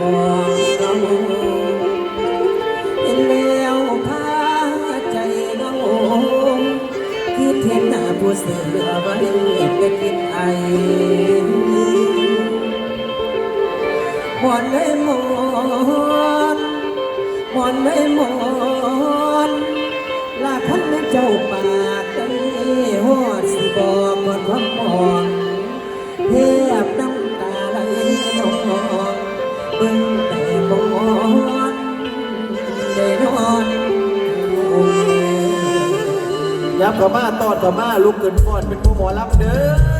ขาเจ้องเราเห็นแล้วพาใจเงาคือเทนหน้าผู้เสือไว้ไปกินไอหมอนเลยหมอนหมอนเลยหมอนลาพันในเจ้าปากได้หอดสิบอกก่อนความมอง เบิ่งแต่บอนได้นอนยับกับมาตอดกับมาลุกขึ้นฟอนเป็นผู้หมอรับเด้อ